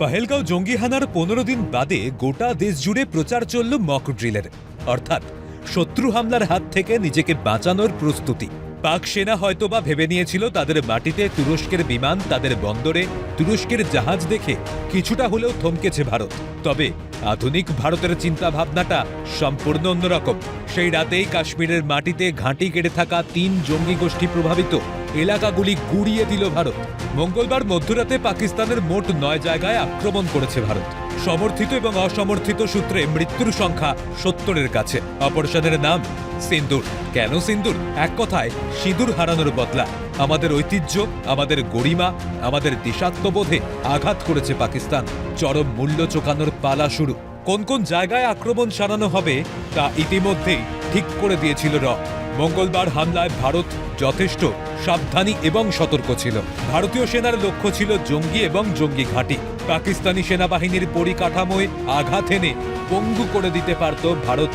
পাহেলগাঁও জঙ্গি হানার পনেরো দিন বাদে গোটা দেশ জুড়ে প্রচার চলল মক ড্রিলের অর্থাৎ শত্রু হামলার হাত থেকে নিজেকে বাঁচানোর প্রস্তুতি। পাক সেনা হয়তোবা ভেবে নিয়েছিল তাদের মাটিতে তুরস্কের বিমান, তাদের বন্দরে তুরস্কের জাহাজ দেখে কিছুটা হলেও থমকেছে ভারত। তবে আধুনিক ভারতের চিন্তাভাবনাটা সম্পূর্ণ অন্যরকম। সেই রাতেই কাশ্মীরের মাটিতে ঘাঁটি কেড়ে থাকা তিন জঙ্গি গোষ্ঠী প্রভাবিত। এলাকাগুলি গুড়িয়ে দিল ভারত। মঙ্গলবার মধ্যরাতে পাকিস্তানের মোট নয় জায়গায় আক্রমণ করেছে ভারত। সমর্থিত এবং অসমর্থিত সূত্রে মৃত্যুর সংখ্যা সত্তরের কাছে। অপারেশনের নাম সিন্দুর। কেন সিন্দুর? এক কথায়, সিঁদুর হারানোর বদলা। আমাদের ঐতিহ্য, আমাদের গরিমা, আমাদের দেশাত্মবোধে আঘাত করেছে পাকিস্তান। চরম মূল্য চোকানোর পালা শুরু। কোন কোন জায়গায় আক্রমণ সারানো হবে তা ইতিমধ্যেই ঠিক করে দিয়েছিল র। মঙ্গলবার হামলায় ভারত যথেষ্ট সাবধানী এবং সতর্ক ছিল। ভারতীয় সেনার লক্ষ্য ছিল জঙ্গি এবং জঙ্গি ঘাঁটি। পাকিস্তানি সেনাবাহিনীর পরিকাঠামোয় আঘাত এনে পঙ্গু করে দিতে পারত ভারত,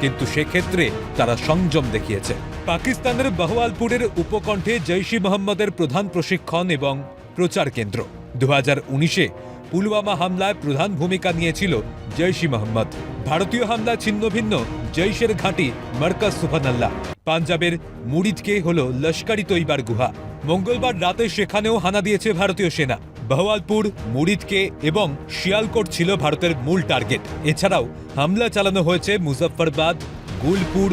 কিন্তু সেক্ষেত্রে তারা সংযম দেখিয়েছে। পাকিস্তানের বহওয়ালপুরের উপকণ্ঠে জৈশি মোহাম্মদের প্রধান প্রশিক্ষণ এবং প্রচার কেন্দ্র। দু হাজার উনিশে পুলওয়ামা হামলায় প্রধান ভূমিকা নিয়েছিল জৈশি মোহাম্মদ। ভারতীয় হামলা ছিন্ন ভিন্ন জৈশের ঘাঁটি মার্কাজ সুফানাল্লাহ পাঞ্জাবের মুরিদকে হল লস্করি তৈবার গুহা। মঙ্গলবার রাতে সেখানেও হানা দিয়েছে ভারতীয় সেনা। বহওয়ালপুর, মুরিদকে এবং শিয়ালকোট ছিল ভারতের মূল টার্গেট। এছাড়াও হামলা চালানো হয়েছে মুজফ্ফরবাদ, গুলপুর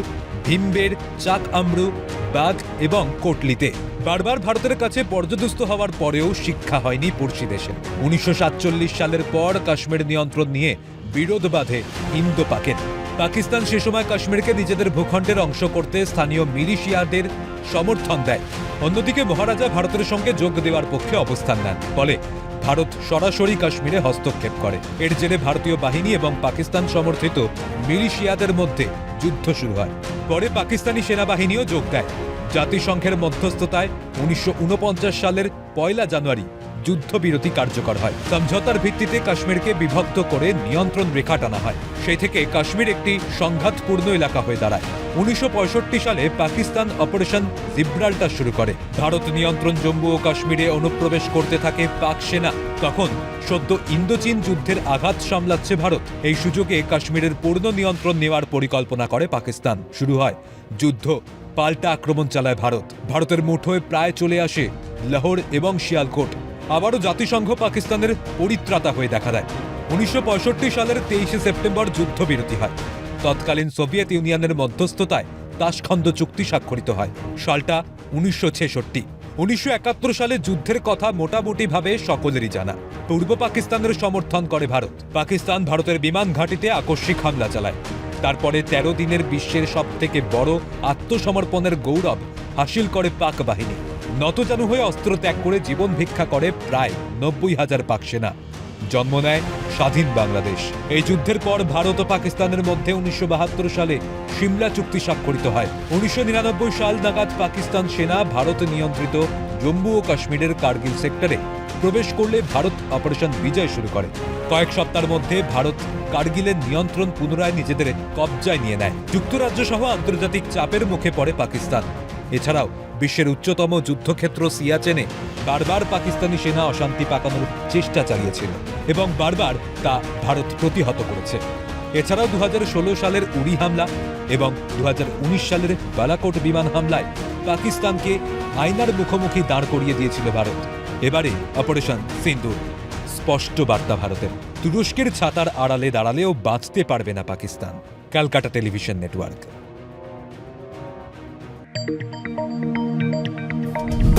ভিমবের চাক আমরু, বাঘ এবং কোটলিতে। বারবার ভারতের কাছে পর্যদস্ত হওয়ার পরেও শিক্ষা হয়নি পড়শি দেশে। উনিশশো সাতচল্লিশ সালের পর কাশ্মীর নিয়ন্ত্রণ নিয়ে বিরোধ বাঁধে ইন্দো পাকের। পাকিস্তান সে সময় কাশ্মীরকে নিজেদের ভূখণ্ডের অংশ করতে স্থানীয় মিলিশিয়াদের সমর্থন দেয়। অন্যদিকে মহারাজা ভারতের সঙ্গে যোগ দেওয়ার পক্ষে অবস্থান নেন। ফলে ভারত সরাসরি কাশ্মীরে হস্তক্ষেপ করে। এর জেরে ভারতীয় বাহিনী এবং পাকিস্তান সমর্থিত মিলিশিয়াদের মধ্যে যুদ্ধ শুরু হয়। পরে পাকিস্তানি সেনাবাহিনীও যোগ দেয়। জাতিসংঘের মধ্যস্থতায় উনিশশো ঊনপঞ্চাশ সালের পয়লা জানুয়ারি যুদ্ধবিরতি কার্যকর হয়। সমঝোতার ভিত্তিতে কাশ্মীরকে বিভক্ত করে নিয়ন্ত্রণ রেখা টানা হয়। সেই থেকে কাশ্মীর একটি সংঘাতপূর্ণ এলাকা হয়ে দাঁড়ায়। উনিশশো পঁয়ষট্টি সালে পাকিস্তান অপারেশন জিব্রাল্টার শুরু করে। ভারত নিয়ন্ত্রণ জম্মু ও কাশ্মীরে অনুপ্রবেশ করতে থাকে পাক সেনা। তখন সদ্য ইন্দোচীন যুদ্ধের আঘাত সামলাচ্ছে ভারত। এই সুযোগে কাশ্মীরের পূর্ণ নিয়ন্ত্রণ নেওয়ার পরিকল্পনা করে পাকিস্তান। শুরু হয় যুদ্ধ। পাল্টা আক্রমণ চালায় ভারত। ভারতের মুঠোয় প্রায় চলে আসে লাহোর এবং শিয়ালকোট। আবারও জাতিসংঘ পাকিস্তানের পরিত্রাতা হয়ে দেখা দেয়। উনিশশো পঁয়ষট্টি সালের তেইশে সেপ্টেম্বর যুদ্ধবিরতি হয়। তৎকালীন সোভিয়েত ইউনিয়নের মধ্যস্থতায় তাসখন্দ চুক্তি স্বাক্ষরিত হয়, সালটা উনিশশো ছেষট্টি। উনিশশো একাত্তর সালে যুদ্ধের কথা মোটামুটিভাবে সকলেরই জানা। পূর্ব পাকিস্তানের সমর্থন করে ভারত। পাকিস্তান ভারতের বিমান ঘাঁটিতে আকস্মিক হামলা চালায়। তারপরে তেরো দিনের বিশ্বের সব থেকে বড় আত্মসমর্পণের গৌরব হাসিল করে পাক বাহিনী। নতজানু হয়ে অস্ত্র ত্যাগ করে জীবন ভিক্ষা করে প্রায় নব্বই হাজার পাক সেনা। জন্ম নেয় স্বাধীন বাংলাদেশ। এই যুদ্ধের পর ভারত ও পাকিস্তানের মধ্যে উনিশশো বাহাত্তর সালে সিমলা চুক্তি স্বাক্ষরিত হয়। উনিশশো সাল নাগাদ পাকিস্তান সেনা ভারত নিয়ন্ত্রিত জম্মু ও কাশ্মীরের কার্গিল সেক্টরে প্রবেশ করলে ভারত অপারেশন বিজয় শুরু করে। কয়েক সপ্তাহের মধ্যে ভারত কার্গিলের নিয়ন্ত্রণ পুনরায় নিজেদের কবজায় নিয়ে নেয়। যুক্তরাজ্য সহ আন্তর্জাতিক চাপের মুখে পড়ে পাকিস্তান। এছাড়াও বিশ্বের উচ্চতম যুদ্ধক্ষেত্র সিয়াচেনে বারবার পাকিস্তানি সেনা অশান্তি পাকানোর চেষ্টা চালিয়েছিল এবং বারবার তা ভারত প্রতিহত করেছে। এছাড়াও দু হাজার ষোলো সালের উড়ি হামলা এবং দু হাজার উনিশ সালের বালাকোট বিমান হামলায় পাকিস্তানকে আইনার মুখোমুখি দাঁড় করিয়ে দিয়েছিল ভারত। এবারে অপারেশন সিন্দুর। স্পষ্ট বার্তা ভারতের। তুরস্কের ছাতার আড়ালে দাঁড়ালেও বাঁচতে পারবে না Pakistan. Calcutta television network. Thank you.